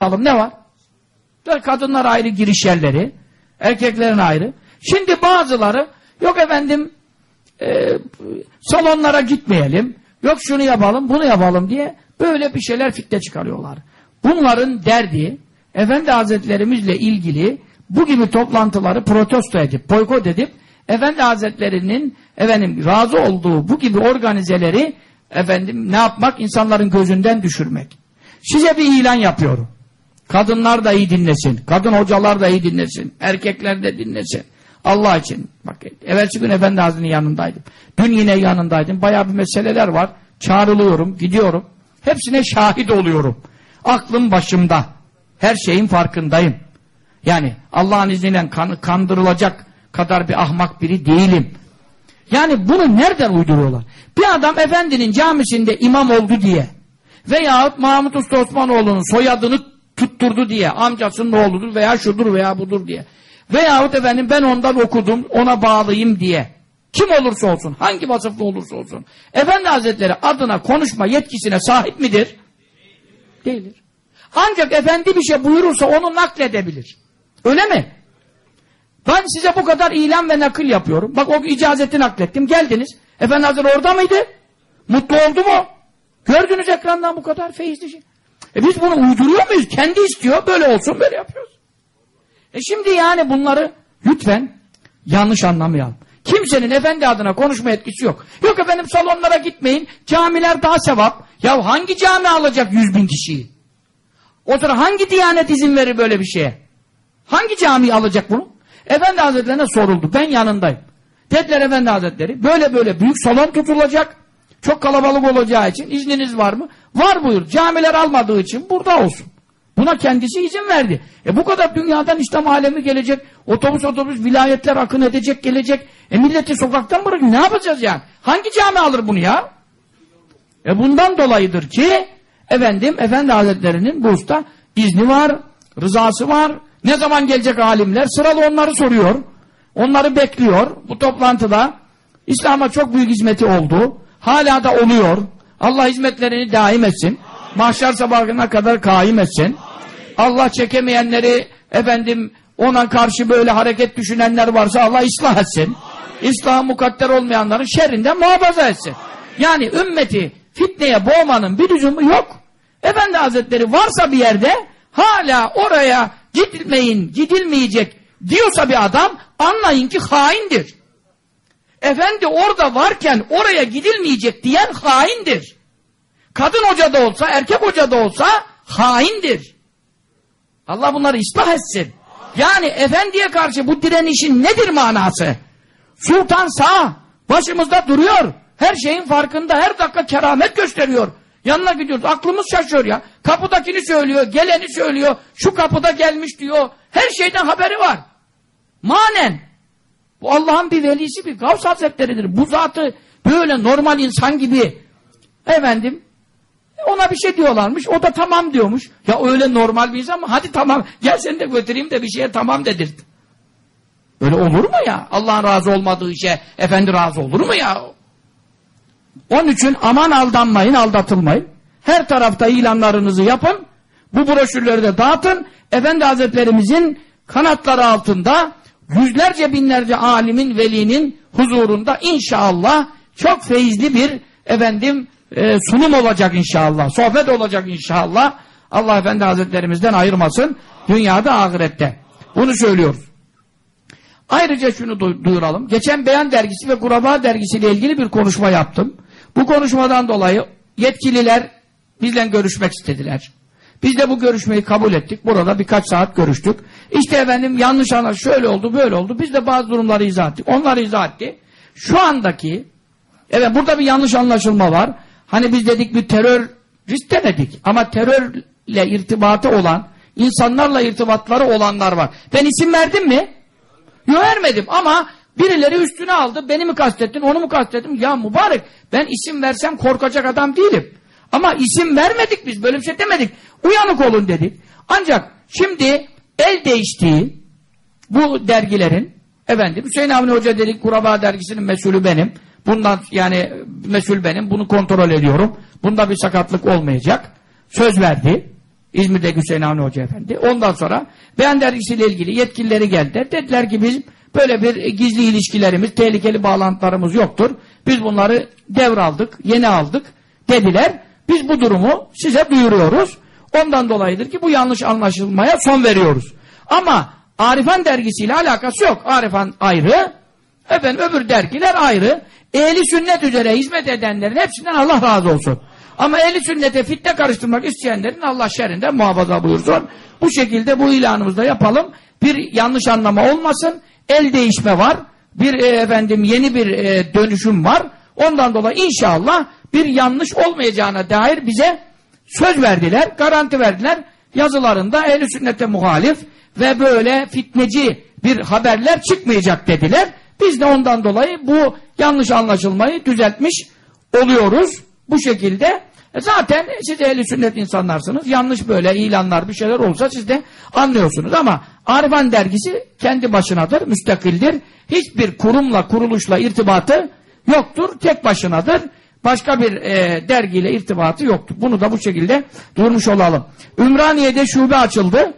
Bakalım ne var? Kadınlar ayrı giriş yerleri, erkeklerin ayrı. Şimdi bazıları, yok efendim e, salonlara gitmeyelim, yok şunu yapalım, bunu yapalım diye böyle bir şeyler fitne çıkarıyorlar. Bunların derdi, Efendi Hazretlerimizle ilgili bu gibi toplantıları protesto edip, boykot edip, Efendi Hazretlerinin efendim razı olduğu bu gibi organizeleri efendim ne yapmak? insanların gözünden düşürmek. Size bir ilan yapıyorum. Kadınlar da iyi dinlesin. Kadın hocalar da iyi dinlesin. Erkekler de dinlesin. Allah için. Bak evvelsi gün Efendi Hazretleri'nin yanındaydım. Dün yine yanındaydım. Bayağı bir meseleler var. Çağrılıyorum, gidiyorum. Hepsine şahit oluyorum. Aklım başımda. Her şeyin farkındayım. Yani Allah'ın izniyle kan kandırılacak kadar bir ahmak biri değilim. Yani bunu nereden uyduruyorlar? Bir adam efendinin camisinde imam oldu diye veyahut Mahmut Usta Osmanoğlu'nun soyadını tutturdu diye amcasının oğludur veya şudur veya budur diye veyahut efendim ben ondan okudum ona bağlıyım diye kim olursa olsun hangi vasıflı olursa olsun Efendi Hazretleri adına konuşma yetkisine sahip midir? Değildir. Ancak efendi bir şey buyurursa onu nakledebilir. Öyle mi? Ben size bu kadar ilan ve nakil yapıyorum. Bak o icazeti naklettim. Geldiniz. Efendi Hazretleri orada mıydı? Mutlu oldu mu? Gördünüz ekrandan bu kadar feyizli şey. E biz bunu uyduruyor muyuz? Kendi istiyor. Böyle olsun böyle yapıyoruz. E şimdi yani bunları lütfen yanlış anlamayalım. Kimsenin efendi adına konuşma etkisi yok. Yok efendim salonlara gitmeyin. Camiler daha sevap. Ya hangi cami alacak yüz bin kişiyi? O sıra hangi diyanet izin verir böyle bir şeye? Hangi cami alacak bunu? Efendi Hazretlerine soruldu. Ben yanındayım. Dediler Efendi Hazretleri böyle böyle büyük salon tutulacak. Çok kalabalık olacağı için izniniz var mı? Var buyur. Camiler almadığı için burada olsun. Buna kendisi izin verdi. E bu kadar dünyadan İslam alemi gelecek. Otobüs otobüs vilayetler akın edecek gelecek. E milleti sokaktan bırakın. Ne yapacağız yani? Hangi cami alır bunu ya? E bundan dolayıdır ki efendim Efendi Hazretlerinin bu usta izni var, rızası var. Ne zaman gelecek alimler? Sıralı onları soruyor. Onları bekliyor. Bu toplantıda İslam'a çok büyük hizmeti oldu. Hala da oluyor. Allah hizmetlerini daim etsin. Mahşer sabahına kadar kaim etsin. Allah çekemeyenleri efendim ona karşı böyle hareket düşünenler varsa Allah ıslah etsin. İslah mukadder olmayanların şerrinden muhafaza etsin. Yani ümmeti fitneye boğmanın bir lüzumu yok. Efendi Hazretleri varsa bir yerde hala oraya gidilmeyin, gidilmeyecek diyorsa bir adam anlayın ki haindir. Efendi orada varken oraya gidilmeyecek diyen haindir. Kadın hoca da olsa, erkek hoca da olsa haindir. Allah bunları ıslah etsin. Yani efendiye karşı bu direnişin nedir manası? Sultan sağ, başımızda duruyor. Her şeyin farkında, her dakika keramet gösteriyor. Yanına gidiyoruz, aklımız şaşıyor ya. Kapıdakini söylüyor, geleni söylüyor, şu kapıda gelmiş diyor. Her şeyden haberi var. Manen. Bu Allah'ın bir velisi, bir Gavs Hazretleridir. Bu zatı böyle normal insan gibi efendim ona bir şey diyorlarmış. O da tamam diyormuş. Ya öyle normal bir insan mı? Hadi tamam. Gel seni de götüreyim de bir şeye tamam dedirtti. Öyle olur mu ya? Allah'ın razı olmadığı işe efendi razı olur mu ya? Onun için aman aldanmayın, aldatılmayın. Her tarafta ilanlarınızı yapın. Bu broşürleri de dağıtın. Efendi Hazretlerimizin kanatları altında yüzlerce binlerce alimin, velinin huzurunda inşallah çok feyizli bir efendim e, sunum olacak inşallah. Sohbet olacak inşallah. Allah Efendi Hazretlerimizden ayırmasın. Dünyada, ahirette. Bunu söylüyoruz. Ayrıca şunu duyuralım. Geçen Beyan Dergisi ve Kuraba Dergisi ile ilgili bir konuşma yaptım. Bu konuşmadan dolayı yetkililer bizle görüşmek istediler. Biz de bu görüşmeyi kabul ettik. Burada birkaç saat görüştük. İşte efendim yanlış anlaş şöyle oldu böyle oldu. Biz de bazı durumları izah ettik. Onlar izah etti. Şu andaki evet burada bir yanlış anlaşılma var. Hani biz dedik bir terörist demedik. Ama terörle irtibatı olan, insanlarla irtibatları olanlar var. Ben isim verdim mi? Yok vermedim ama birileri üstüne aldı. Beni mi kastettin, onu mu kastettim? Ya mübarek ben isim versem korkacak adam değilim. Ama isim vermedik biz, böyle bir şey demedik. Uyanık olun dedik. Ancak şimdi el değiştiği bu dergilerin, efendim Hüseyin Avni Hoca dedik, Kuraba dergisinin mesulü benim. Bundan yani mesul benim. Bunu kontrol ediyorum. Bunda bir sakatlık olmayacak. Söz verdi. İzmir'de Hüseyin Avni Hoca Efendi. Ondan sonra Beyan dergisiyle ilgili yetkilileri geldiler. Dediler ki biz böyle bir gizli ilişkilerimiz, tehlikeli bağlantılarımız yoktur. Biz bunları devraldık, yeni aldık dediler. Biz bu durumu size duyuruyoruz. Ondan dolayıdır ki bu yanlış anlaşılmaya son veriyoruz. Ama Arifan dergisiyle alakası yok. Arifan ayrı, efendim öbür dergiler ayrı. Ehli sünnet üzere hizmet edenlerin hepsinden Allah razı olsun. Ama ehli sünnete fitne karıştırmak isteyenlerin Allah şerrinden muhafaza buyursun. Bu şekilde bu ilanımızda yapalım. Bir yanlış anlama olmasın. El değişme var. Bir e, efendim yeni bir e, dönüşüm var. Ondan dolayı inşallah bir yanlış olmayacağına dair bize söz verdiler, garanti verdiler. Yazılarında ehli sünnete muhalif ve böyle fitneci bir haberler çıkmayacak dediler. Biz de ondan dolayı bu yanlış anlaşılmayı düzeltmiş oluyoruz. Bu şekilde e zaten siz ehli sünnet insanlarsınız. Yanlış böyle ilanlar bir şeyler olsa siz de anlıyorsunuz ama Arifan dergisi kendi başınadır, müstakildir. Hiçbir kurumla, kuruluşla irtibatı yoktur, tek başınadır. Başka bir e, dergiyle irtibatı yoktur. Bunu da bu şekilde durmuş olalım. Ümraniye'de şube açıldı.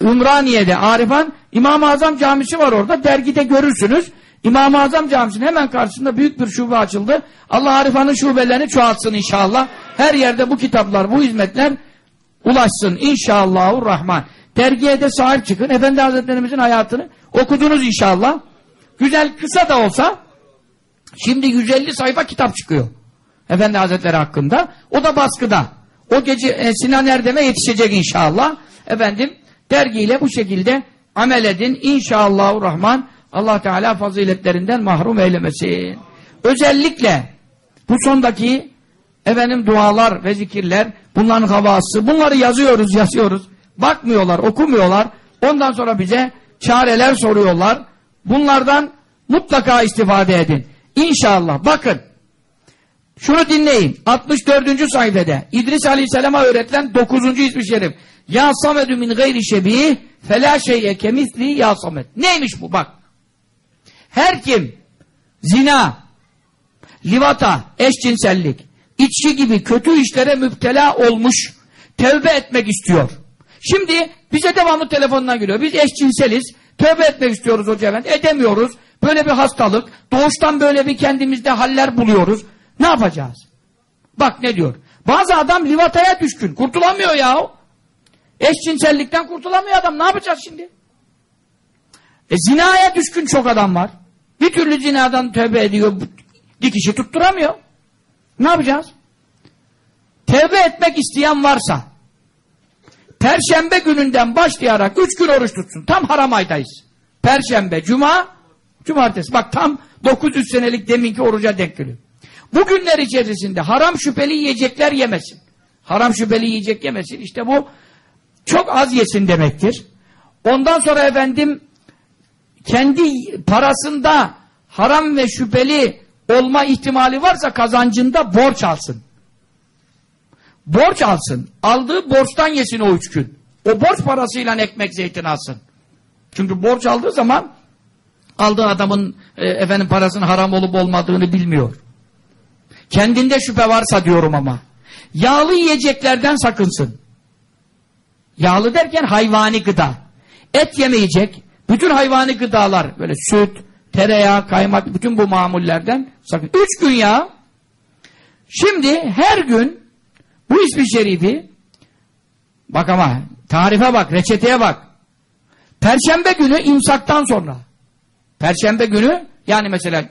Ümraniye'de Arifan İmam-ı Azam camisi var orada. Dergide görürsünüz. İmam-ı Azam Camisi'nin hemen karşısında büyük bir şube açıldı. Allah Arifa'nın şubelerini çoğaltsın inşallah. Her yerde bu kitaplar, bu hizmetler ulaşsın inşallahurrahman. Dergiye de sahip çıkın. Efendi Hazretlerimizin hayatını okudunuz inşallah. Güzel kısa da olsa şimdi 150 sayfa kitap çıkıyor. Efendi Hazretleri hakkında. O da baskıda. O gece e, Sinan Erdem'e yetişecek inşallah. Efendim dergiyle bu şekilde amel edin inşallahurrahman. Allah Teala faziletlerinden mahrum eylemesin. Özellikle bu sondaki efendim dualar ve zikirler bunların havası bunları yazıyoruz yazıyoruz. Bakmıyorlar okumuyorlar. Ondan sonra bize çareler soruyorlar. Bunlardan mutlaka istifade edin. İnşallah bakın şunu dinleyin. 64. sayfada İdris Aleyhisselam'a öğretilen 9. ismi şerif. Ya samedü min gayri şebih felâ şeyye kemisli ya samed. Neymiş bu bak. Her kim zina, livata, eşcinsellik, içki gibi kötü işlere müptela olmuş, tövbe etmek istiyor. Şimdi bize devamlı telefondan geliyor. Biz eşcinseliz, tövbe etmek istiyoruz hoca efendi, edemiyoruz. Böyle bir hastalık, doğuştan böyle bir kendimizde haller buluyoruz. Ne yapacağız? Bak ne diyor. Bazı adam livataya düşkün, kurtulamıyor ya. Eşcinsellikten kurtulamıyor adam. Ne yapacağız şimdi? E zinaya düşkün çok adam var. Bir türlü zinadan tövbe ediyor. Dikişi tutturamıyor. Ne yapacağız? Tevbe etmek isteyen varsa Perşembe gününden başlayarak üç gün oruç tutsun. Tam haram aydayız. Perşembe, Cuma, Cumartesi. Bak tam 900 senelik deminki oruca denk geliyor. Bu günler içerisinde haram şüpheli yiyecekler yemesin. Haram şüpheli yiyecek yemesin. İşte bu çok az yesin demektir. Ondan sonra efendim kendi parasında haram ve şüpheli olma ihtimali varsa kazancında borç alsın. Borç alsın. Aldığı borçtan yesin o üç gün. O borç parasıyla ekmek zeytin alsın. Çünkü borç aldığı zaman aldığı adamın e, efendim parasının haram olup olmadığını bilmiyor. Kendinde şüphe varsa diyorum ama. Yağlı yiyeceklerden sakınsın. Yağlı derken hayvani gıda. Et yemeyecek. Bütün hayvani gıdalar böyle süt, tereyağı, kaymak bütün bu mamullerden sakın. Üç gün ya. Şimdi her gün bu ismi şerifi bak ama tarife bak, reçeteye bak. Perşembe günü imsaktan sonra. Perşembe günü yani mesela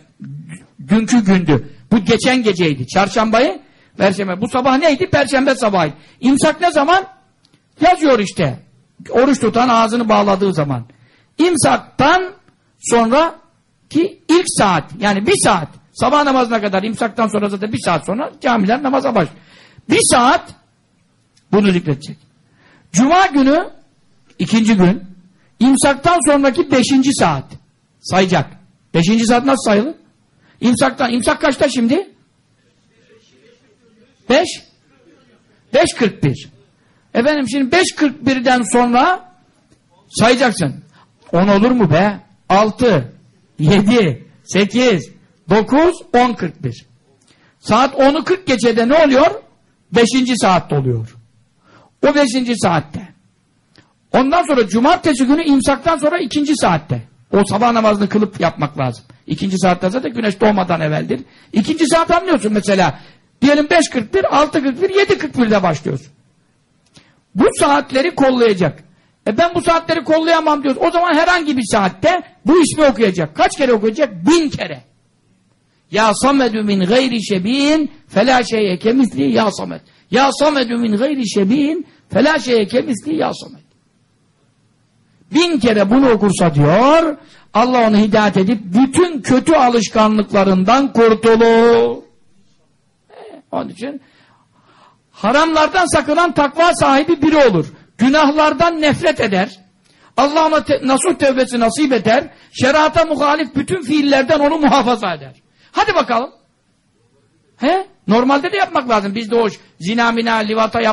dünkü gündü. Bu geçen geceydi. Çarşambayı Perşembe. Bu sabah neydi? Perşembe sabahı. İmsak ne zaman? Yazıyor işte. Oruç tutan ağzını bağladığı zaman. İmsaktan sonra ki ilk saat yani bir saat sabah namazına kadar imsaktan sonra zaten bir saat sonra camiler namaza baş. Bir saat bunu zikredecek. Cuma günü ikinci gün imsaktan sonraki beşinci saat sayacak. Beşinci saat nasıl sayılır? İmsaktan. imsak kaçta şimdi? Beş? Beş kırk bir. Efendim şimdi beş kırk birden sonra sayacaksın. On olur mu be? Altı, yedi, sekiz, dokuz, on kırk bir. Saat onu kırk geçede ne oluyor? Beşinci saatte oluyor. O beşinci saatte. Ondan sonra cumartesi günü imsaktan sonra ikinci saatte. O sabah namazını kılıp yapmak lazım. İkinci saatte zaten güneş doğmadan evveldir. İkinci saat anlıyorsun mesela. Diyelim 5.41, 6.41, 7.41'de başlıyorsun. Bu saatleri kollayacak. E ben bu saatleri kollayamam diyoruz. O zaman herhangi bir saatte bu ismi okuyacak. Kaç kere okuyacak? Bin kere. Ya samedü min gayri şebihin felâ şeyye kemisli ya samed. Ya samedü min gayri şebihin felâ şeyye kemisli ya samed. Bin kere bunu okursa diyor, Allah onu hidayet edip bütün kötü alışkanlıklarından kurtulur. E, onun için haramlardan sakınan takva sahibi biri olur. Günahlardan nefret eder. Allah ona te nasuh tevbesi nasip eder. Şerata muhalif bütün fiillerden onu muhafaza eder. Hadi bakalım. He? Normalde de yapmak lazım. Biz de o zina mina livata yap